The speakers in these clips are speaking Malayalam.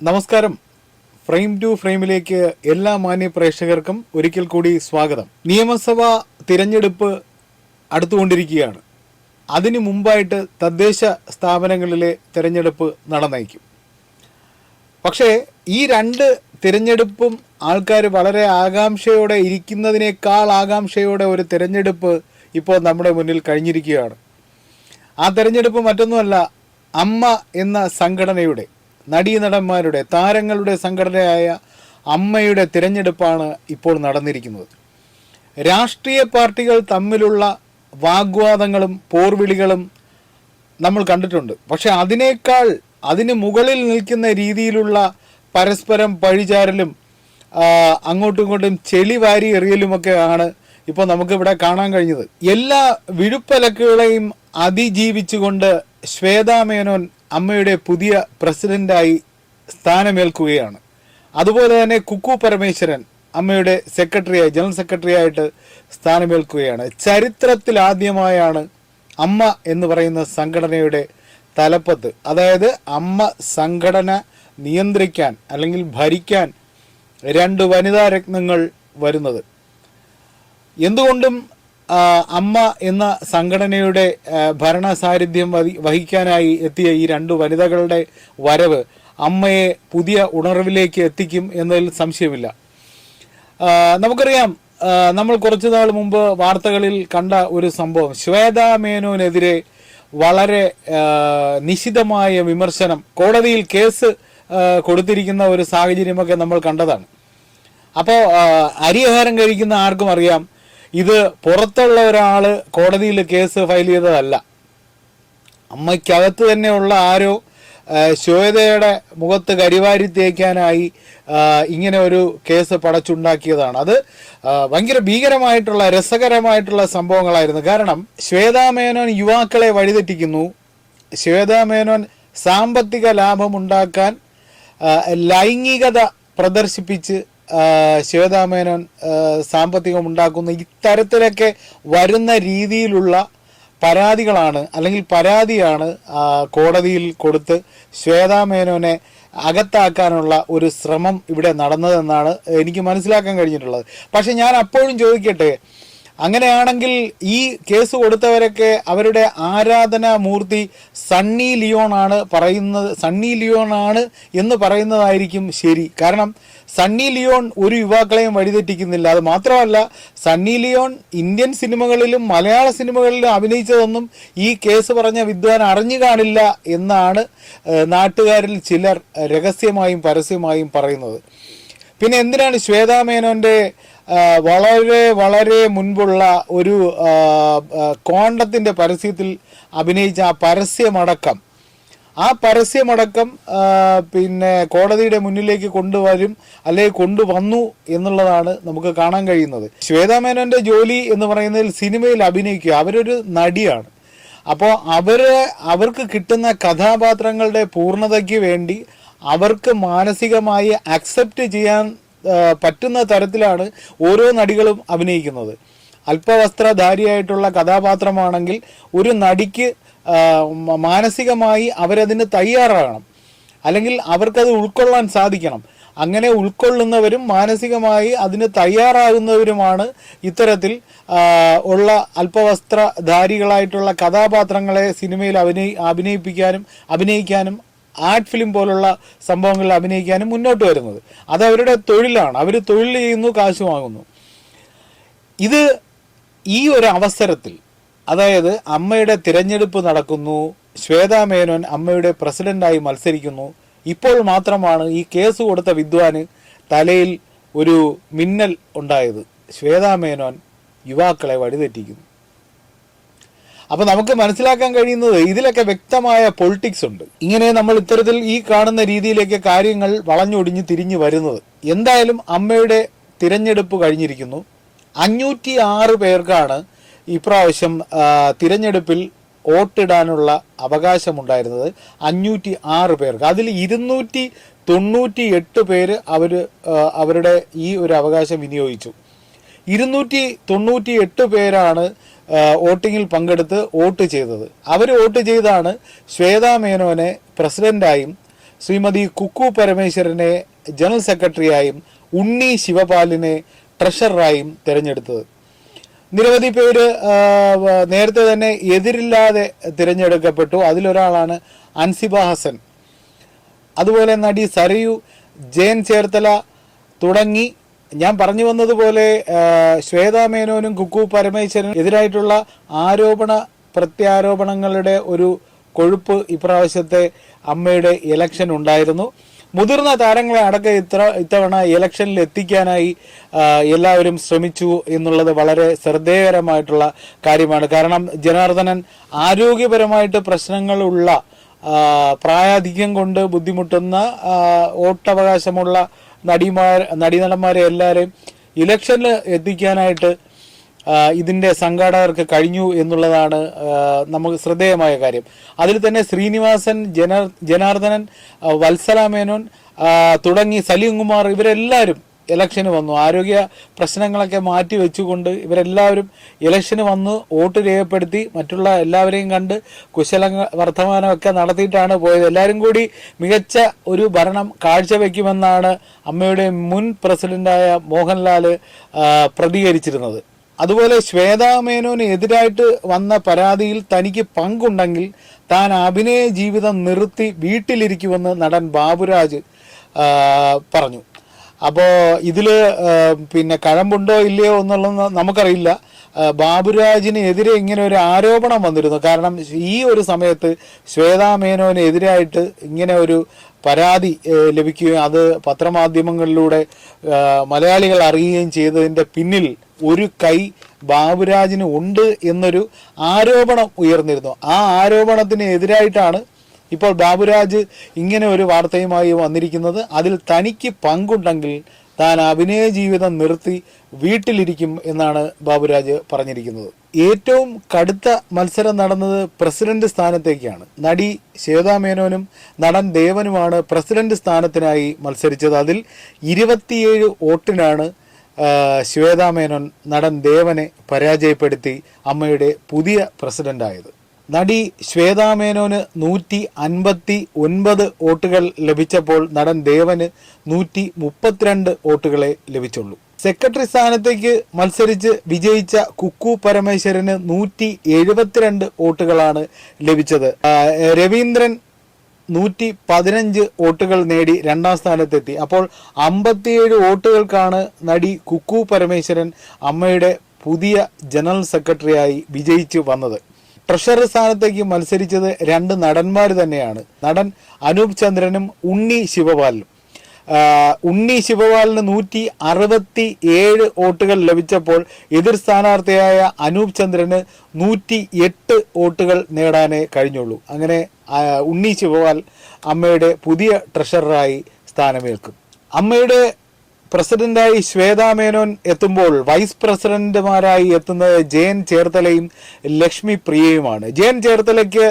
നമസ്കാരം. ഫ്രെയിം ടു ഫ്രെയിമിലേക്ക് എല്ലാ മാന്യ പ്രേക്ഷകർക്കും ഒരിക്കൽ കൂടി സ്വാഗതം. നിയമസഭാ തിരഞ്ഞെടുപ്പ് അടുത്തുകൊണ്ടിരിക്കുകയാണ്. അതിനു മുമ്പായിട്ട് തദ്ദേശ സ്ഥാപനങ്ങളിലെ തിരഞ്ഞെടുപ്പ് നടന്നേക്കും പക്ഷേ ഈ രണ്ട് തിരഞ്ഞെടുപ്പും ആൾക്കാർ വളരെ ആകാംക്ഷയോടെ ഇരിക്കുന്നതിനേക്കാൾ ആകാംക്ഷയോടെ ഒരു തിരഞ്ഞെടുപ്പ് ഇപ്പോൾ നമ്മുടെ മുന്നിൽ കഴിഞ്ഞിരിക്കുകയാണ്. ആ തിരഞ്ഞെടുപ്പ് മറ്റൊന്നുമല്ല അമ്മ എന്ന സംഘടനയുടെ നടീനടന്മാരുടെ താരങ്ങളുടെ സംഘടനയായ അമ്മയുടെ തിരഞ്ഞെടുപ്പാണ് ഇപ്പോൾ നടന്നിരിക്കുന്നത്. രാഷ്ട്രീയ പാർട്ടികൾ തമ്മിലുള്ള വാഗ്വാദങ്ങളും പോർവിളികളും നമ്മൾ കണ്ടിട്ടുണ്ട്. പക്ഷെ അതിനേക്കാൾ അതിന് മുകളിൽ നിൽക്കുന്ന രീതിയിലുള്ള പരസ്പരം പഴിചാരലും അങ്ങോട്ടും ഇങ്ങോട്ടും ചെളി വാരി എറിയലുമൊക്കെ ആണ് ഇപ്പോൾ നമുക്കിവിടെ കാണാൻ കഴിഞ്ഞത്. എല്ലാ വിഴുപ്പലക്കുകളെയും അതിജീവിച്ചുകൊണ്ട് ശ്വേതാ മേനോൻ അമ്മയുടെ പുതിയ പ്രസിഡന്റായി സ്ഥാനമേൽക്കുകയാണ്. അതുപോലെ തന്നെ കുക്കു പരമേശ്വരൻ അമ്മയുടെ സെക്രട്ടറിയായി ജനറൽ സെക്രട്ടറി ആയിട്ട് സ്ഥാനമേൽക്കുകയാണ്. ചരിത്രത്തിൽ ആദ്യമായാണ് അമ്മ എന്ന് പറയുന്ന സംഘടനയുടെ തലപ്പത്ത്. അതായത് അമ്മ സംഘടന നിയന്ത്രിക്കാൻ അല്ലെങ്കിൽ ഭരിക്കാൻ രണ്ട് വനിതാ രത്നങ്ങൾ വരുന്നത്. എന്തുകൊണ്ടും അമ്മ എന്ന സംഘടനയുടെ ഭരണ സാന്നിധ്യം വഹിക്കാനായി എത്തിയ ഈ രണ്ട് വനിതകളുടെ വരവ് അമ്മയെ പുതിയ ഉണർവിലേക്ക് എത്തിക്കും എന്നതിൽ സംശയമില്ല. നമുക്കറിയാം നമ്മൾ കുറച്ചു നാൾ മുമ്പ് വാർത്തകളിൽ കണ്ട ഒരു സംഭവം. ശ്വേത മേനോനെതിരെ വളരെ നിശിതമായ വിമർശനം കോടതിയിൽ കേസ് കൊടുത്തിരിക്കുന്ന ഒരു സാഹചര്യമൊക്കെ നമ്മൾ കണ്ടതാണ്. അപ്പോൾ അരിയാഹാരം കഴിക്കുന്ന ആർക്കും അറിയാം ഇത് പുറത്തുള്ള ഒരാൾ കോടതിയിൽ കേസ് ഫയൽ ചെയ്തതല്ല. അമ്മയ്ക്കകത്ത് തന്നെയുള്ള ആരോ ശ്വേതയുടെ മുഖത്ത് കരിവാരി തേക്കാനായി ഇങ്ങനെ ഒരു കേസ് പടച്ചുണ്ടാക്കിയതാണ്. അത് ഭയങ്കര ഭീകരമായിട്ടുള്ള രസകരമായിട്ടുള്ള സംഭവങ്ങളായിരുന്നു. കാരണം ശ്വേതാ മേനോൻ യുവാക്കളെ വഴിതെറ്റിക്കുന്നു. ശ്വേതാ മേനോൻ സാമ്പത്തിക ലാഭമുണ്ടാക്കാൻ ലൈംഗികത പ്രദർശിപ്പിച്ച് ആ, ശ്വേതാ മേനോൻ സാമ്പത്തികം ഉണ്ടാക്കുന്ന ഇത്തരത്തിലൊക്കെ വരുന്ന രീതിയിലുള്ള പരാതികളാണ് അല്ലെങ്കിൽ പരാതിയാണ് കോടതിയിൽ കൊടുത്ത് ശ്വേതാമേനോനെ അകത്താക്കാനുള്ള ഒരു ശ്രമം ഇവിടെ നടന്നതെന്നാണ് എനിക്ക് മനസ്സിലാക്കാൻ കഴിഞ്ഞിട്ടുള്ളത്. പക്ഷെ ഞാൻ അപ്പോഴും ചോദിക്കട്ടെ അങ്ങനെയാണെങ്കിൽ ഈ കേസ് കൊടുത്തവരൊക്കെ അവരുടെ ആരാധനാ മൂർത്തി സണ്ണി ലിയോണാണ് പറയുന്നത് സണ്ണി ലിയോണാണ് എന്ന് പറയുന്നതായിരിക്കും ശരി. കാരണം സണ്ണി ലിയോൺ ഒരു യുവാക്കളെയും വഴിതെറ്റിക്കുന്നില്ല. അത് മാത്രമല്ല സണ്ണി ലിയോൺ ഇന്ത്യൻ സിനിമകളിലും മലയാള സിനിമകളിലും അഭിനയിച്ചതൊന്നും ഈ കേസ് പറഞ്ഞ വിദ്വാൻ അറിഞ്ഞു കാണില്ല എന്നാണ് നാട്ടുകാരിൽ ചിലർ രഹസ്യമായും പരസ്യമായും പറയുന്നത്. പിന്നെ എന്തിനാണ് ശ്വേതാ മേനോന്റെ വളരെ വളരെ മുൻപുള്ള ഒരു കോണ്ടത്തിന്റെ പരസ്യത്തിൽ അഭിനയിച്ച ആ പരസ്യമടക്കം? ആ പരസ്യമടക്കം പിന്നെ കോടതിയുടെ മുന്നിലേക്ക് കൊണ്ടുവരും അല്ലെങ്കിൽ കൊണ്ടുവന്നു എന്നുള്ളതാണ് നമുക്ക് കാണാൻ കഴിയുന്നത്. ശ്വേതാ മേനോന്റെ ജോലി എന്ന് പറയുന്നതിൽ സിനിമയിൽ അഭിനയിക്കുക അവരൊരു നടിയാണ്. അപ്പോൾ അവർ അവർക്ക് കിട്ടുന്ന കഥാപാത്രങ്ങളുടെ പൂർണതയ്ക്ക് വേണ്ടി അവർക്ക് മാനസികമായി അക്സെപ്റ്റ് ചെയ്യാൻ പറ്റുന്ന തരത്തിലാണ് ഓരോ നടികളും അഭിനയിക്കുന്നത്. അല്പവസ്ത്രധാരിയായിട്ടുള്ള കഥാപാത്രമാണെങ്കിൽ ഒരു നടിക്ക് മാനസികമായി അവരതിന് തയ്യാറാകണം. അല്ലെങ്കിൽ അവർക്കത് ഉൾക്കൊള്ളാൻ സാധിക്കണം. അങ്ങനെ ഉൾക്കൊള്ളുന്നവരും മാനസികമായി അതിന് തയ്യാറാകുന്നവരുമാണ് ഇത്തരത്തിൽ ഉള്ള അല്പവസ്ത്രധാരികളായിട്ടുള്ള കഥാപാത്രങ്ങളെ സിനിമയിൽ അഭിനയി അഭിനയിപ്പിക്കാനും അഭിനയിക്കാനും ആർട്ട് ഫിലിം പോലുള്ള സംഭവങ്ങളിൽ അഭിനയിക്കാനും മുന്നോട്ട് വരുന്നത്. അത് അവരുടെ തൊഴിലാണ്. അവർ തൊഴിൽ ചെയ്യുന്നു കാശു വാങ്ങുന്നു. ഇത് ഈ ഒരു അവസരത്തിൽ അതായത് അമ്മയുടെ തിരഞ്ഞെടുപ്പ് നടക്കുന്നു ശ്വേതാ മേനോൻ അമ്മയുടെ പ്രസിഡന്റായി മത്സരിക്കുന്നു. ഇപ്പോൾ മാത്രമാണ് ഈ കേസ് കൊടുത്ത വിദ്വാന് തലയിൽ ഒരു മിന്നൽ ഉണ്ടായത്. ശ്വേതാ മേനോൻ യുവാക്കളെ വഴിതെറ്റിക്കുന്നു. അപ്പൊ നമുക്ക് മനസ്സിലാക്കാൻ കഴിയുന്നത് ഇതിലൊക്കെ വ്യക്തമായ പൊളിറ്റിക്സ് ഉണ്ട്. ഇങ്ങനെ നമ്മൾ ഇത്തരത്തിൽ ഈ കാണുന്ന രീതിയിലേക്ക് കാര്യങ്ങൾ വളഞ്ഞൊടിഞ്ഞ് തിരിഞ്ഞു വരുന്നത്. എന്തായാലും അമ്മയുടെ തിരഞ്ഞെടുപ്പ് കഴിഞ്ഞിരിക്കുന്നു. അഞ്ഞൂറ്റി ആറ് പേർക്കാണ് ഇപ്രാവശ്യം തിരഞ്ഞെടുപ്പിൽ വോട്ടിടാനുള്ള അവകാശമുണ്ടായിരുന്നത് അഞ്ഞൂറ്റി ആറ് പേർക്ക്. അതിൽ ഇരുന്നൂറ്റി തൊണ്ണൂറ്റി എട്ട് പേര് അവർ അവരുടെ ഈ ഒരു അവകാശം വിനിയോഗിച്ചു. ഇരുന്നൂറ്റി തൊണ്ണൂറ്റി എട്ട് പേരാണ് വോട്ടിങ്ങിൽ പങ്കെടുത്ത് വോട്ട് ചെയ്തത്. അവർ വോട്ട് ചെയ്താണ് ശ്വേതാ മേനോനെ പ്രസിഡന്റായും ശ്രീമതി കുക്കു പരമേശ്വരനെ ജനറൽ സെക്രട്ടറിയായും ഉണ്ണി ശിവപാലിനെ ട്രഷററായും തിരഞ്ഞെടുത്തത്. നിരവധി പേര് നേരത്തെ തന്നെ എതിരില്ലാതെ തിരഞ്ഞെടുക്കപ്പെട്ടു. അതിലൊരാളാണ് അൻസിബ ഹസൻ. അതുപോലെ നടി സരയു ജയൻ ചേർത്തല തുടങ്ങി. ഞാൻ പറഞ്ഞു വന്നതുപോലെ ശ്വേതാ മേനോനും കുക്കു പരമേശ്വരനും എതിരായിട്ടുള്ള ആരോപണ പ്രത്യാരോപണങ്ങളുടെ ഒരു കൊഴുപ്പ് ഇപ്രാവശ്യത്തെ അമ്മയുടെ ഇലക്ഷൻ ഉണ്ടായിരുന്നു. മുതിർന്ന താരങ്ങളെ അടക്കം ഇത്ര ഇത്തവണ ഇലക്ഷനിൽ എത്തിക്കാനായി എല്ലാവരും ശ്രമിച്ചു എന്നുള്ളത് വളരെ ശ്രദ്ധേയകരമായിട്ടുള്ള കാര്യമാണ്. കാരണം ജനാർദ്ദനൻ ആരോഗ്യപരമായിട്ട് പ്രശ്നങ്ങളുള്ള പ്രായാധിക്യം കൊണ്ട് ബുദ്ധിമുട്ടുന്ന വോട്ടവകാശമുള്ള നടിമാർ നടീനടന്മാരെ എല്ലാവരെയും ഇലക്ഷനിൽ എത്തിക്കാനായിട്ട് ഇതിന്റെ സംഘാടകർക്ക് കഴിഞ്ഞു എന്നുള്ളതാണ് നമുക്ക് ശ്രദ്ധേയമായ കാര്യം. അതിൽ തന്നെ ശ്രീനിവാസൻ ജന ജനാർദ്ദനൻ വത്സലാമേനോൻ വത്സല മേനോൻ തുടങ്ങി സലീംകുമാർ ഇവരെല്ലാവരും ഇലക്ഷന് വന്നു. ആരോഗ്യ പ്രശ്നങ്ങളൊക്കെ മാറ്റി വെച്ചുകൊണ്ട് ഇവരെല്ലാവരും ഇലക്ഷന് വന്ന് വോട്ട് രേഖപ്പെടുത്തി മറ്റുള്ള എല്ലാവരെയും കണ്ട് കുശല വർത്തമാനമൊക്കെ നടത്തിയിട്ടാണ് പോയത്. എല്ലാവരും കൂടി മികച്ച ഒരു ഭരണം കാഴ്ചവെക്കുമെന്നാണ് അമ്മയുടെ മുൻ പ്രസിഡന്റായ മോഹൻലാൽ പ്രതികരിച്ചിരുന്നത്. അതുപോലെ ശ്വേതാമേനോനെതിരായിട്ട് വന്ന പരാതിയിൽ തനിക്ക് പങ്കുണ്ടെങ്കിൽ താൻ അഭിനയ ജീവിതം നിർത്തി വീട്ടിലിരിക്കുമെന്ന് നടൻ ബാബുരാജ് പറഞ്ഞു. അപ്പോൾ ഇതിൽ പിന്നെ കഴമ്പുണ്ടോ ഇല്ലയോ എന്നുള്ളത് നമുക്കറിയില്ല. ബാബുരാജിനെതിരെ ഇങ്ങനെ ഒരു ആരോപണം വന്നിരുന്നു. കാരണം ഈ ഒരു സമയത്ത് ശ്വേതാ മേനോനെതിരായിട്ട് ഇങ്ങനെ ഒരു പരാതി ലഭിക്കുകയും അത് പത്രമാധ്യമങ്ങളിലൂടെ മലയാളികൾ അറിയുകയും ചെയ്തതിന്റെ പിന്നിൽ ഒരു കൈ ബാബുരാജിന് ഉണ്ട് എന്നൊരു ആരോപണം ഉയർന്നിരുന്നു. ആ ആരോപണത്തിന് എതിരായിട്ടാണ് ഇപ്പോൾ ബാബുരാജ് ഇങ്ങനെ ഒരു വാർത്തയുമായി വന്നിരിക്കുന്നത്. അതിൽ തനിക്ക് പങ്കുണ്ടെങ്കിൽ താൻ അഭിനയ ജീവിതം നിർത്തി വീട്ടിലിരിക്കും എന്നാണ് ബാബുരാജ് പറഞ്ഞിരിക്കുന്നത്. ഏറ്റവും കടുത്ത മത്സരം നടന്നത് പ്രസിഡന്റ് സ്ഥാനത്തേക്കാണ്. നടി ശ്വേതാ മേനോനും നടൻ ദേവനുമാണ് പ്രസിഡന്റ് സ്ഥാനത്തിനായി മത്സരിച്ചത്. അതിൽ ഇരുപത്തിയേഴ് വോട്ടിനാണ് ശ്വേതാ മേനോൻ നടൻ ദേവനെ പരാജയപ്പെടുത്തി അമ്മയുടെ പുതിയ പ്രസിഡന്റായത്. നടി ശ്വേതാ മേനോന് നൂറ്റി അൻപത്തി ഒൻപത് വോട്ടുകൾ ലഭിച്ചപ്പോൾ നടൻ ദേവന് നൂറ്റി മുപ്പത്തിരണ്ട് വോട്ടുകളെ ലഭിച്ചുള്ളൂ. സെക്രട്ടറി സ്ഥാനത്തേക്ക് മത്സരിച്ച് വിജയിച്ച കുക്കു പരമേശ്വരന് നൂറ്റി എഴുപത്തിരണ്ട് വോട്ടുകളാണ് ലഭിച്ചത്. രവീന്ദ്രൻ നൂറ്റി പതിനഞ്ച് വോട്ടുകൾ നേടി രണ്ടാം സ്ഥാനത്തെത്തി. അപ്പോൾ അമ്പത്തിയേഴ് വോട്ടുകൾക്കാണ് നടി കുക്കു പരമേശ്വരൻ അമ്മയുടെ പുതിയ ജനറൽ സെക്രട്ടറിയായി വിജയിച്ചു വന്നത്. ട്രഷറർ സ്ഥാനത്തേക്ക് മത്സരിച്ചത് രണ്ട് നടന്മാർ തന്നെയാണ്. നടൻ അനൂപ് ചന്ദ്രനും ഉണ്ണി ശിവപാലനും ആ, ഉണ്ണി ശിവപാലിന് നൂറ്റി അറുപത്തി ഏഴ് വോട്ടുകൾ ലഭിച്ചപ്പോൾ എതിർ സ്ഥാനാർത്ഥിയായ അനൂപ് ചന്ദ്രന് നൂറ്റി എട്ട് വോട്ടുകൾ നേടാനേ കഴിഞ്ഞുള്ളൂ. അങ്ങനെ ഉണ്ണി ശിവപാൽ അമ്മയുടെ പുതിയ ട്രഷററായി സ്ഥാനമേൽക്കും. അമ്മയുടെ പ്രസിഡന്റായി ശ്വേതാ മേനോൻ എത്തുമ്പോൾ വൈസ് പ്രസിഡന്റുമാരായി എത്തുന്നത് ജയൻ ചേർത്തലയും ലക്ഷ്മി പ്രിയയുമാണ്. ജയൻ ചേർത്തലയ്ക്ക്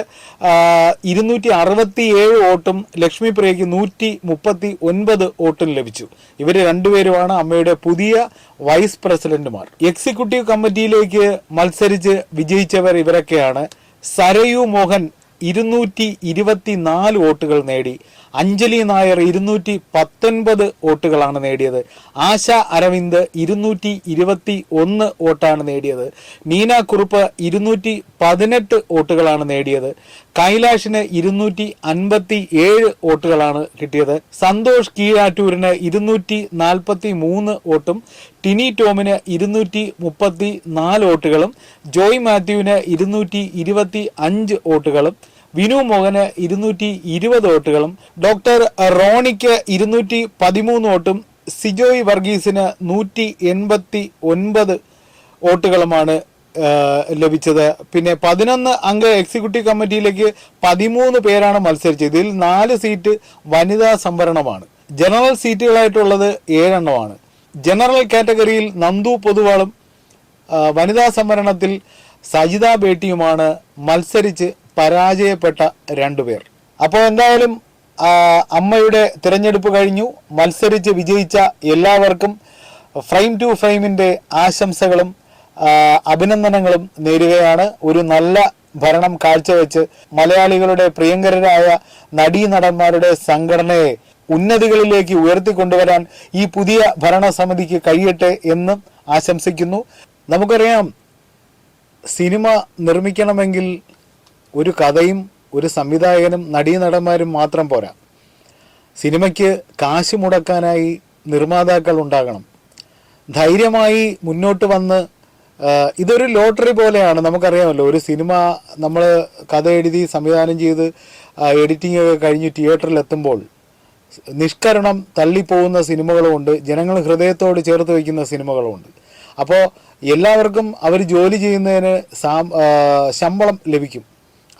ഇരുന്നൂറ്റി അറുപത്തി ഏഴ് വോട്ടും ലക്ഷ്മി പ്രിയയ്ക്ക് നൂറ്റി മുപ്പത്തി ഒൻപത് വോട്ടും ലഭിച്ചു. ഇവർ രണ്ടുപേരുമാണ് അമ്മയുടെ പുതിയ വൈസ് പ്രസിഡന്റുമാർ. എക്സിക്യൂട്ടീവ് കമ്മിറ്റിയിലേക്ക് മത്സരിച്ച് വിജയിച്ചവർ ഇവരൊക്കെയാണ്. സരയു മോഹൻ ഇരുന്നൂറ്റി ഇരുപത്തി നാല് വോട്ടുകൾ നേടി. അഞ്ജലി നായർ ഇരുന്നൂറ്റി പത്തൊൻപത് വോട്ടുകളാണ് നേടിയത്. ആശ അരവിന്ദ് ഇരുന്നൂറ്റി ഇരുപത്തി ഒന്ന് വോട്ടാണ് നേടിയത്. നീന കുറുപ്പ് ഇരുന്നൂറ്റി പതിനെട്ട് വോട്ടുകളാണ് നേടിയത്. കൈലാഷിന് ഇരുന്നൂറ്റി അൻപത്തി ഏഴ് വോട്ടുകളാണ് കിട്ടിയത്. സന്തോഷ് കീഴാറ്റൂരിന് ഇരുന്നൂറ്റി നാൽപ്പത്തി മൂന്ന് വോട്ടും ടിനി ടോമിന് ഇരുന്നൂറ്റി മുപ്പത്തി നാല് വോട്ടുകളും ജോയ് മാത്യുവിന് ഇരുന്നൂറ്റി ഇരുപത്തി അഞ്ച് വോട്ടുകളും വിനു മോഹന് ഇരുന്നൂറ്റി ഇരുപത് വോട്ടുകളും ഡോക്ടർ റോണിക്ക് ഇരുന്നൂറ്റി പതിമൂന്ന് വോട്ടും സിജോയ് വർഗീസിന് നൂറ്റി എൺപത്തി ഒൻപത് വോട്ടുകളുമാണ് ലഭിച്ചത്. പിന്നെ പതിനൊന്ന് അംഗ എക്സിക്യൂട്ടീവ് കമ്മിറ്റിയിലേക്ക് പതിമൂന്ന് പേരാണ് മത്സരിച്ചത്. ഇതിൽ നാല് സീറ്റ് വനിതാ സംവരണമാണ്. ജനറൽ സീറ്റുകളായിട്ടുള്ളത് ഏഴെണ്ണമാണ്. ജനറൽ കാറ്റഗറിയിൽ നന്ദു പൊതുവാളും വനിതാ സംവരണത്തിൽ സജിത ബേട്ടിയുമാണ് മത്സരിച്ച് പരാജയപ്പെട്ട രണ്ടുപേർ അപ്പോൾ എന്തായാലും അമ്മയുടെ തിരഞ്ഞെടുപ്പ് കഴിഞ്ഞു. മത്സരിച്ച് വിജയിച്ച എല്ലാവർക്കും ഫ്രെയിം ടു ഫ്രെയിമിന്റെ ആശംസകളും അഭിനന്ദനങ്ങളും നേരുകയാണ്. ഒരു നല്ല ഭരണം കാഴ്ചവെച്ച് മലയാളികളുടെ പ്രിയങ്കരരായ നടീനടന്മാരുടെ സംഘടനയെ ഉന്നതികളിലേക്ക് ഉയർത്തിക്കൊണ്ടുവരാൻ ഈ പുതിയ ഭരണസമിതിക്ക് കഴിയട്ടെ എന്ന് ആശംസിക്കുന്നു. നമുക്കറിയാം സിനിമ നിർമ്മിക്കണമെങ്കിൽ ഒരു കഥയും ഒരു സംവിധായകനും നടീനടന്മാരും മാത്രം പോരാ. സിനിമയ്ക്ക് കാശ് മുടക്കാനായി നിർമ്മാതാക്കൾ ഉണ്ടാകണം. ധൈര്യമായി മുന്നോട്ട് വന്ന് ഇതൊരു ലോട്ടറി പോലെയാണ്. നമുക്കറിയാമല്ലോ ഒരു സിനിമ നമ്മൾ കഥ എഴുതി സംവിധാനം ചെയ്ത് എഡിറ്റിംഗ് ഒക്കെ കഴിഞ്ഞ് തിയേറ്ററിൽ എത്തുമ്പോൾ നിഷ്കരണം തള്ളിപ്പോകുന്ന സിനിമകളുമുണ്ട്. ജനങ്ങൾ ഹൃദയത്തോട് ചേർത്ത് വയ്ക്കുന്ന സിനിമകളുമുണ്ട്. അപ്പോൾ എല്ലാവർക്കും അവർ ജോലി ചെയ്യുന്നതിന് ശമ്പളം ലഭിക്കും.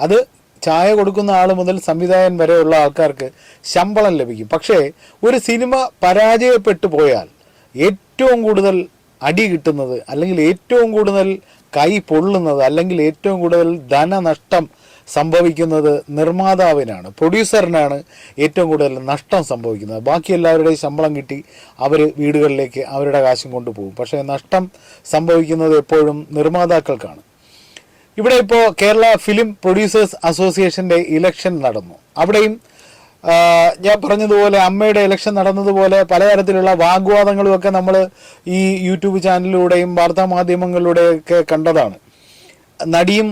അത് ചായ കൊടുക്കുന്ന ആൾ മുതൽ സംവിധായകൻ വരെയുള്ള ആൾക്കാർക്ക് ശമ്പളം ലഭിക്കും. പക്ഷേ ഒരു സിനിമ പരാജയപ്പെട്ടു പോയാൽ ഏറ്റവും കൂടുതൽ അടി കിട്ടുന്നത് അല്ലെങ്കിൽ ഏറ്റവും കൂടുതൽ കൈ പൊള്ളുന്നത് അല്ലെങ്കിൽ ഏറ്റവും കൂടുതൽ ധനനഷ്ടം സംഭവിക്കുന്നത് നിർമ്മാതാവിനാണ് പ്രൊഡ്യൂസറിനാണ് ഏറ്റവും കൂടുതൽ നഷ്ടം സംഭവിക്കുന്നത്. ബാക്കി എല്ലാവരുടെയും ശമ്പളം കിട്ടി അവർ വീടുകളിലേക്ക് അവരുടെ കാശും കൊണ്ടുപോകും. പക്ഷേ നഷ്ടം സംഭവിക്കുന്നത് എപ്പോഴും നിർമ്മാതാക്കൾക്കാണ്. ഇവിടെ ഇപ്പോൾ കേരള ഫിലിം പ്രൊഡ്യൂസേഴ്സ് അസോസിയേഷന്റെ ഇലക്ഷൻ നടന്നു. അവിടെയും ഞാൻ പറഞ്ഞതുപോലെ അമ്മയുടെ ഇലക്ഷൻ നടന്നതുപോലെ പലതരത്തിലുള്ള വാഗ്വാദങ്ങളും ഒക്കെ നമ്മൾ ഈ യൂട്യൂബ് ചാനലിലൂടെയും വാർത്താ മാധ്യമങ്ങളിലൂടെയൊക്കെ കണ്ടതാണ്. നടിയും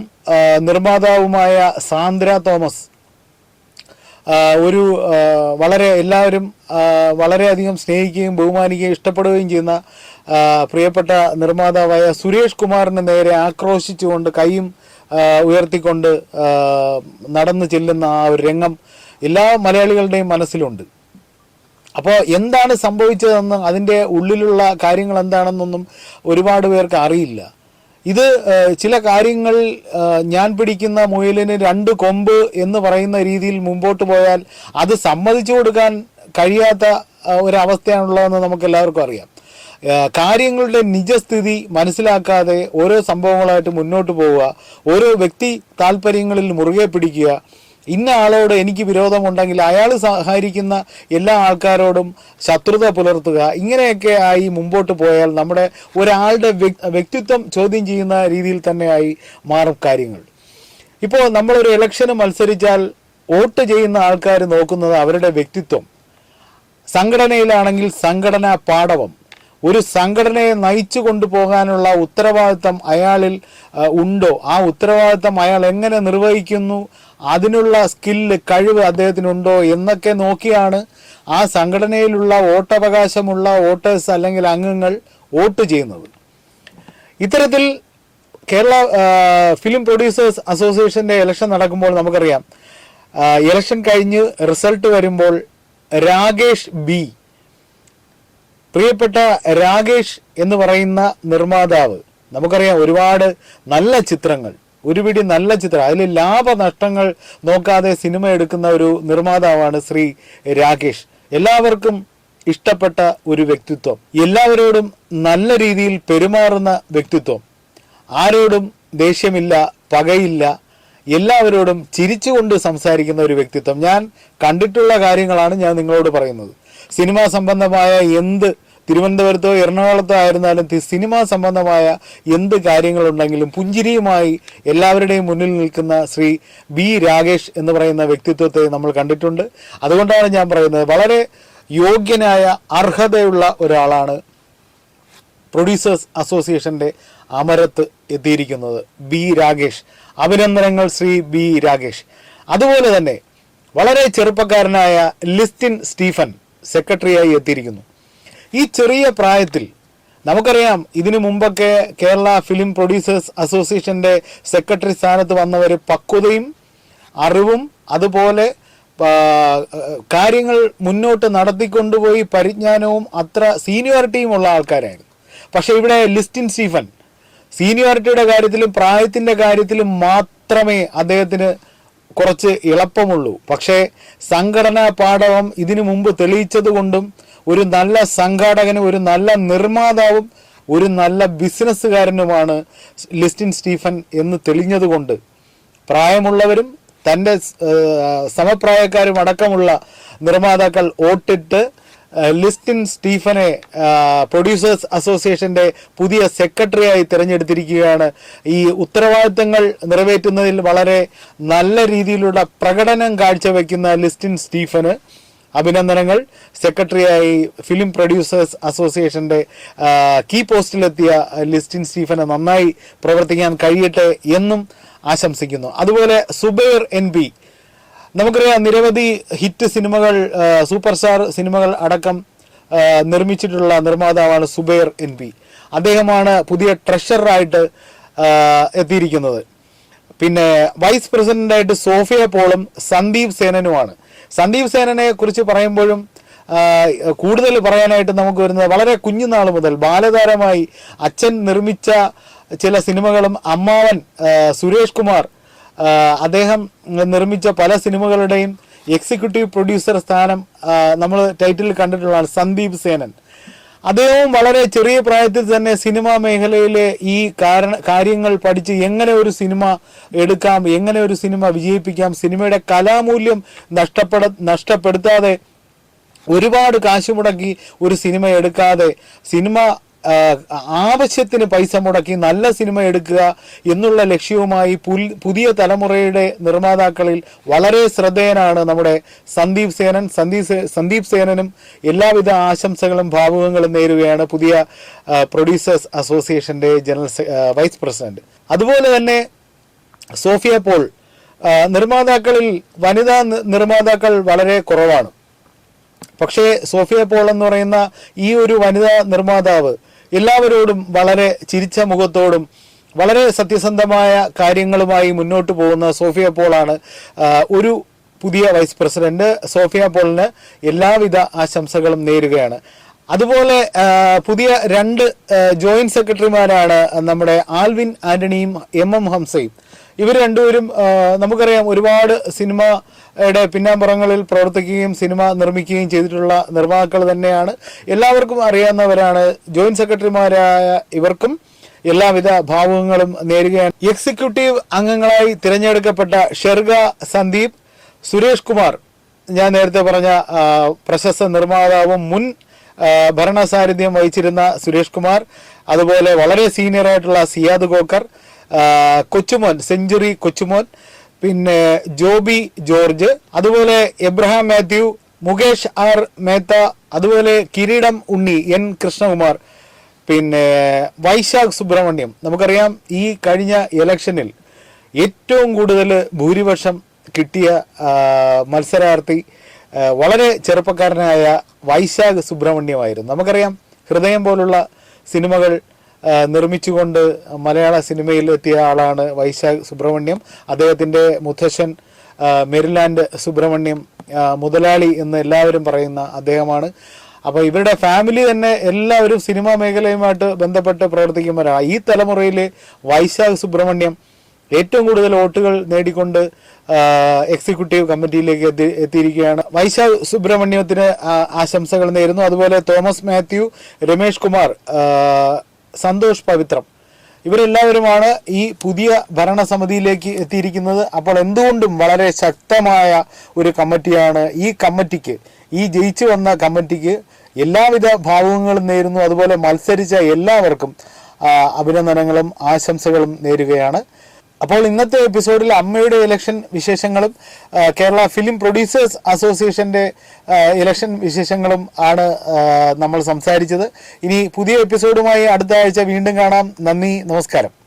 നിർമ്മാതാവുമായ സാന്ദ്ര തോമസ് ഒരു വളരെ എല്ലാവരും വളരെയധികം സ്നേഹിക്കുകയും ബഹുമാനിക്കുകയും ഇഷ്ടപ്പെടുകയും ചെയ്യുന്ന പ്രിയപ്പെട്ട നിർമ്മാതാവായ സുരേഷ് കുമാറിന് നേരെ ആക്രോശിച്ചുകൊണ്ട് കൈയും ഉയർത്തിക്കൊണ്ട് നടന്നു ചെല്ലുന്ന ആ ഒരു രംഗം എല്ലാ മലയാളികളുടെയും മനസ്സിലുണ്ട്. അപ്പോൾ എന്താണ് സംഭവിച്ചതെന്ന് അതിന്റെ ഉള്ളിലുള്ള കാര്യങ്ങൾ എന്താണെന്നൊന്നും ഒരുപാട് പേർക്ക് അറിയില്ല. ഇത് ചില കാര്യങ്ങൾ ഞാൻ പിടിക്കുന്ന മുയലിന് രണ്ട് കൊമ്പ് എന്ന് പറയുന്ന രീതിയിൽ മുമ്പോട്ട് പോയാൽ അത് സമ്മതിച്ചു കൊടുക്കാൻ കഴിയാത്ത ഒരവസ്ഥയാണുള്ളതെന്ന് നമുക്ക് എല്ലാവർക്കും അറിയാം കാര്യങ്ങളുടെ നിജസ്ഥിതി മനസ്സിലാക്കാതെ ഓരോ സംഭവങ്ങളായിട്ട് മുന്നോട്ട് പോവുക ഓരോ വ്യക്തി താല്പര്യങ്ങളിൽ മുറുകെ പിടിക്കുക ഇന്ന ആളോട് എനിക്ക് വിരോധമുണ്ടെങ്കിൽ അയാൾ സഹകരിക്കുന്ന എല്ലാ ആൾക്കാരോടും ശത്രുത പുലർത്തുക. ഇങ്ങനെയൊക്കെ ആയി മുമ്പോട്ട് പോയാൽ നമ്മുടെ ഒരാളുടെ വ്യക്തിത്വം ചോദ്യം ചെയ്യുന്ന രീതിയിൽ തന്നെയായി മാറും കാര്യങ്ങൾ. ഇപ്പോൾ നമ്മളൊരു ഇലക്ഷന് മത്സരിച്ചാൽ വോട്ട് ചെയ്യുന്ന ആൾക്കാർ നോക്കുന്നത് അവരുടെ വ്യക്തിത്വം. സംഘടനയിലാണെങ്കിൽ സംഘടനാ പാടവം. ഒരു സംഘടനയെ നയിച്ചു കൊണ്ടുപോകാനുള്ള ഉത്തരവാദിത്തം അയാളിൽ ഉണ്ടോ? ആ ഉത്തരവാദിത്തം അയാൾ എങ്ങനെ നിർവഹിക്കുന്നു? അതിനുള്ള സ്കില്ല് കഴിവ് അദ്ദേഹത്തിനുണ്ടോ എന്നൊക്കെ നോക്കിയാണ് ആ സംഘടനയിലുള്ള വോട്ടവകാശമുള്ള വോട്ടേഴ്സ് അല്ലെങ്കിൽ അംഗങ്ങൾ വോട്ട് ചെയ്യുന്നത്. ഇത്തരത്തിൽ കേരള ഫിലിം പ്രൊഡ്യൂസേഴ്സ് അസോസിയേഷന്റെ ഇലക്ഷൻ നടക്കുമ്പോൾ നമുക്കറിയാം. ഇലക്ഷൻ കഴിഞ്ഞ് റിസൾട്ട് വരുമ്പോൾ രാകേഷ് ബി. പ്രിയപ്പെട്ട രാകേഷ് എന്ന് പറയുന്ന നിർമ്മാതാവ്. നമുക്കറിയാം ഒരുപാട് നല്ല ചിത്രങ്ങൾ. ഒരുപിടി നല്ല ചിത്രം. അതിൽ ലാഭനഷ്ടങ്ങൾ നോക്കാതെ സിനിമ എടുക്കുന്ന ഒരു നിർമ്മാതാവാണ് ശ്രീ രാകേഷ്. എല്ലാവർക്കും ഇഷ്ടപ്പെട്ട ഒരു വ്യക്തിത്വം. എല്ലാവരോടും നല്ല രീതിയിൽ പെരുമാറുന്ന വ്യക്തിത്വം. ആരോടും ദേഷ്യമില്ല പകയില്ല. എല്ലാവരോടും ചിരിച്ചുകൊണ്ട് സംസാരിക്കുന്ന ഒരു വ്യക്തിത്വം. ഞാൻ കണ്ടിട്ടുള്ള കാര്യങ്ങളാണ് ഞാൻ നിങ്ങളോട് പറയുന്നത്. സിനിമാ സംബന്ധമായ എന്ത് തിരുവനന്തപുരത്തോ എറണാകുളത്തോ ആയിരുന്നാലും സിനിമാ സംബന്ധമായ എന്ത് കാര്യങ്ങളുണ്ടെങ്കിലും പുഞ്ചിരിയുമായി എല്ലാവരുടെയും മുന്നിൽ നിൽക്കുന്ന ശ്രീ ബി രാകേഷ് എന്ന് പറയുന്ന വ്യക്തിത്വത്തെ നമ്മൾ കണ്ടിട്ടുണ്ട്. അതുകൊണ്ടാണ് ഞാൻ പറയുന്നത് വളരെ യോഗ്യനായ അർഹതയുള്ള ഒരാളാണ് പ്രൊഡ്യൂസേഴ്സ് അസോസിയേഷന്റെ അമരത്ത് എത്തിയിരിക്കുന്നത് ബി രാകേഷ്. അഭിനന്ദനങ്ങൾ ശ്രീ ബി രാകേഷ്. അതുപോലെ തന്നെ വളരെ ചെറുപ്പക്കാരനായ ലിസ്റ്റിൻ സ്റ്റീഫൻ സെക്രട്ടറിയായി എത്തിയിരിക്കുന്നു. ഈ ചെറിയ പ്രായത്തിൽ നമുക്കറിയാം ഇതിനു മുമ്പൊക്കെ കേരള ഫിലിം പ്രൊഡ്യൂസേഴ്സ് അസോസിയേഷന്റെ സെക്രട്ടറി സ്ഥാനത്ത് വന്നവർ പക്വതയും അറിവും അതുപോലെ കാര്യങ്ങൾ മുന്നോട്ട് നടത്തിക്കൊണ്ടുപോയി പരിജ്ഞാനവും അത്ര സീനിയോറിറ്റിയും ഉള്ള ആൾക്കാരായിരുന്നു. പക്ഷേ ഇവിടെ ലിസ്റ്റിൻ സ്റ്റീഫൻ സീനിയോറിറ്റിയുടെ കാര്യത്തിലും പ്രായത്തിന്റെ കാര്യത്തിലും മാത്രമേ അദ്ദേഹത്തിന് കുറച്ച് എളുപ്പമുള്ളൂ പക്ഷേ സംഘടനാ പാഠവം ഇതിനു മുമ്പ് തെളിയിച്ചത് കൊണ്ടും ഒരു നല്ല സംഘാടകനും ഒരു നല്ല നിർമ്മാതാവും ഒരു നല്ല ബിസിനസ്സുകാരനുമാണ് ലിസ്റ്റിൻ സ്റ്റീഫൻ എന്ന് തെളിഞ്ഞതുകൊണ്ട് പ്രായമുള്ളവരും തന്റെ സമപ്രായക്കാരും അടക്കമുള്ള നിർമ്മാതാക്കൾ വോട്ടിട്ട് ലിസ്റ്റിൻ സ്റ്റീഫനെ പ്രൊഡ്യൂസേഴ്സ് അസോസിയേഷന്റെ പുതിയ സെക്രട്ടറിയായി തിരഞ്ഞെടുത്തിരിക്കുകയാണ്. ഈ ഉത്തരവാദിത്തങ്ങൾ നിറവേറ്റുന്നതിൽ വളരെ നല്ല രീതിയിലുള്ള പ്രകടനം കാഴ്ചവെക്കുന്ന ലിസ്റ്റിൻ സ്റ്റീഫന് അഭിനന്ദനങ്ങൾ. സെക്രട്ടറിയായി ഫിലിം പ്രൊഡ്യൂസേഴ്സ് അസോസിയേഷന്റെ കീ പോസ്റ്റിലെത്തിയ ലിസ്റ്റിൻ സ്റ്റീഫന് നന്നായി പ്രവർത്തിക്കാൻ കഴിയട്ടെ എന്നും ആശംസിക്കുന്നു. അതുപോലെ സുബൈർ എൻ പി. നമുക്കറിയാം നിരവധി ഹിറ്റ് സിനിമകൾ സൂപ്പർ സ്റ്റാർ സിനിമകൾ അടക്കം നിർമ്മിച്ചിട്ടുള്ള നിർമ്മാതാവാണ് സുബൈർ എൻ പി. അദ്ദേഹമാണ് പുതിയ ട്രഷററായിട്ട് എത്തിയിരിക്കുന്നത്. പിന്നെ വൈസ് പ്രസിഡന്റായിട്ട് സോഫിയ പോളും സന്ദീപ് സേനനുമാണ്. സന്ദീപ് സേനനെ കുറിച്ച് പറയുമ്പോഴും കൂടുതൽ പറയാനായിട്ട് നമുക്ക് വരുന്നത് വളരെ കുഞ്ഞുനാൾ മുതൽ ബാലതാരമായി അച്ഛൻ നിർമ്മിച്ച ചില സിനിമകളും അമ്മാവൻ സുരേഷ് കുമാർ അദ്ദേഹം നിർമ്മിച്ച പല സിനിമകളുടെയും എക്സിക്യൂട്ടീവ് പ്രൊഡ്യൂസർ സ്ഥാനം നമ്മൾ ടൈറ്റിൽ കണ്ടിട്ടുള്ളതാണ് സന്ദീപ് സേനൻ. അദ്ദേഹവും വളരെ ചെറിയ പ്രായത്തിൽ തന്നെ സിനിമാ മേഖലയിലെ ഈ കാരണ കാര്യങ്ങൾ പഠിച്ച് എങ്ങനെ ഒരു സിനിമ എടുക്കാം എങ്ങനെ ഒരു സിനിമ വിജയിപ്പിക്കാം സിനിമയുടെ കലാമൂല്യം നഷ്ടപ്പെട നഷ്ടപ്പെടുത്താതെ ഒരുപാട് കാശ് മുടക്കി ഒരു സിനിമ എടുക്കാതെ സിനിമ ആവശ്യത്തിന് പൈസ മുടക്കി നല്ല സിനിമ എടുക്കുക എന്നുള്ള ലക്ഷ്യവുമായി പുതിയ തലമുറയുടെ നിർമ്മാതാക്കളിൽ വളരെ ശ്രദ്ധേയനാണ് നമ്മുടെ സന്ദീപ് സേനൻ. സന്ദീപ് സന്ദീപ് സേനനും എല്ലാവിധ ആശംസകളും ഭാവുകങ്ങളും നേരുകയാണ് പുതിയ പ്രൊഡ്യൂസേഴ്സ് അസോസിയേഷന്റെ ജനറൽ വൈസ് പ്രസിഡന്റ് അതുപോലെ തന്നെ സോഫിയ പോൾ നിർമ്മാതാക്കളിൽ വനിതാ നിർമ്മാതാക്കൾ വളരെ കുറവാണ്. പക്ഷേ സോഫിയ പോൾ എന്ന് പറയുന്ന ഈ ഒരു വനിതാ നിർമ്മാതാവ് എല്ലാവരോടും വളരെ ചിരിച്ച മുഖത്തോടും വളരെ സത്യസന്ധമായ കാര്യങ്ങളുമായി മുന്നോട്ട് പോകുന്ന സോഫിയ പോളാണ് ഒരു പുതിയ വൈസ് പ്രസിഡന്റ്. സോഫിയ പോളിന് എല്ലാവിധ ആശംസകളും നേരുകയാണ്. അതുപോലെ പുതിയ രണ്ട് ജോയിന്റ് സെക്രട്ടറിമാരാണ് നമ്മുടെ ആൽവിൻ ആന്റണിയും എം എം ഹംസയും. ഇവർ രണ്ടുപേരും നമുക്കറിയാം ഒരുപാട് സിനിമയുടെ പിന്നാമ്പുറങ്ങളിൽ പ്രവർത്തിക്കുകയും സിനിമ നിർമ്മിക്കുകയും ചെയ്തിട്ടുള്ള നിർമ്മാതാക്കൾ തന്നെയാണ്. എല്ലാവർക്കും അറിയാവുന്നവരാണ് ജോയിന്റ് സെക്രട്ടറിമാരായ ഇവർക്കും എല്ലാവിധ ഭാവുകങ്ങളും നേരുകയാണ്. എക്സിക്യൂട്ടീവ് അംഗങ്ങളായി തിരഞ്ഞെടുക്കപ്പെട്ട ഷെർഗ സന്ദീപ് സുരേഷ് കുമാർ ഞാൻ നേരത്തെ പറഞ്ഞ പ്രശസ്ത നിർമ്മാതാവും മുൻ ഭരണസാരഥ്യം വഹിച്ചിരുന്ന സുരേഷ് കുമാർ അതുപോലെ വളരെ സീനിയർ ആയിട്ടുള്ള സിയാദ് ഗോക്കർ കൊച്ചുമോൻ സെഞ്ചുറി കൊച്ചുമോൻ പിന്നെ ജോബി ജോർജ് അതുപോലെ എബ്രഹാം മാത്യു മുകേഷ് ആർ മേത്ത അതുപോലെ കിരീടം ഉണ്ണി എൻ കൃഷ്ണകുമാർ പിന്നെ വൈശാഖ് സുബ്രഹ്മണ്യം. നമുക്കറിയാം ഈ കഴിഞ്ഞ ഇലക്ഷനിൽ ഏറ്റവും കൂടുതൽ ഭൂരിപക്ഷം കിട്ടിയ മത്സരാർത്ഥി വളരെ ചെറുപ്പക്കാരനായ വൈശാഖ് സുബ്രഹ്മണ്യമായിരുന്നു. നമുക്കറിയാം ഹൃദയം പോലുള്ള സിനിമകൾ നിർമ്മിച്ചുകൊണ്ട് മലയാള സിനിമയിൽ എത്തിയ ആളാണ് വൈശാഖ് സുബ്രഹ്മണ്യം. അദ്ദേഹത്തിന്റെ മുത്തശ്ശൻ മെരിലാൻഡ് സുബ്രഹ്മണ്യം മുതലാളി എന്ന് എല്ലാവരും പറയുന്ന അദ്ദേഹമാണ്. അപ്പോൾ ഇവരുടെ ഫാമിലി തന്നെ എല്ലാവരും സിനിമാ മേഖലയുമായിട്ട് ബന്ധപ്പെട്ട് പ്രവർത്തിക്കുന്നവരാണ് ഈ തലമുറയിൽ വൈശാഖ് സുബ്രഹ്മണ്യം ഏറ്റവും കൂടുതൽ വോട്ടുകൾ നേടിക്കൊണ്ട് എക്സിക്യൂട്ടീവ് കമ്മിറ്റിയിലേക്ക് എത്തി എത്തിയിരിക്കുകയാണ്. വൈശാഖ് സുബ്രഹ്മണ്യത്തിന് ആശംസകൾ നേരുന്നു. അതുപോലെ തോമസ് മാത്യു രമേഷ് കുമാർ സന്തോഷ് പവിത്രം. ഇവരെല്ലാവരുമാണ് ഈ പുതിയ ഭരണസമിതിയിലേക്ക് എത്തിയിരിക്കുന്നത്. അപ്പോൾ എന്തുകൊണ്ടും വളരെ ശക്തമായ ഒരു കമ്മിറ്റിയാണ് ഈ കമ്മിറ്റിക്ക് ഈ ജയിച്ചു വന്ന കമ്മിറ്റിക്ക് എല്ലാവിധ ഭാവുകങ്ങളും നേരുന്നു. അതുപോലെ മത്സരിച്ച എല്ലാവർക്കും അഭിനന്ദനങ്ങളും ആശംസകളും നേരുകയാണ്. അപ്പോൾ ഇന്നത്തെ എപ്പിസോഡിൽ അമ്മയുടെ ഇലക്ഷൻ വിശേഷങ്ങളും കേരള ഫിലിം പ്രൊഡ്യൂസേഴ്സ് അസോസിയേഷന്റെ ഇലക്ഷൻ വിശേഷങ്ങളും ആണ് നമ്മൾ സംസാരിച്ചത്. ഇനി പുതിയ എപ്പിസോഡുമായി അടുത്ത ആഴ്ച വീണ്ടും കാണാം. നന്ദി നമസ്കാരം.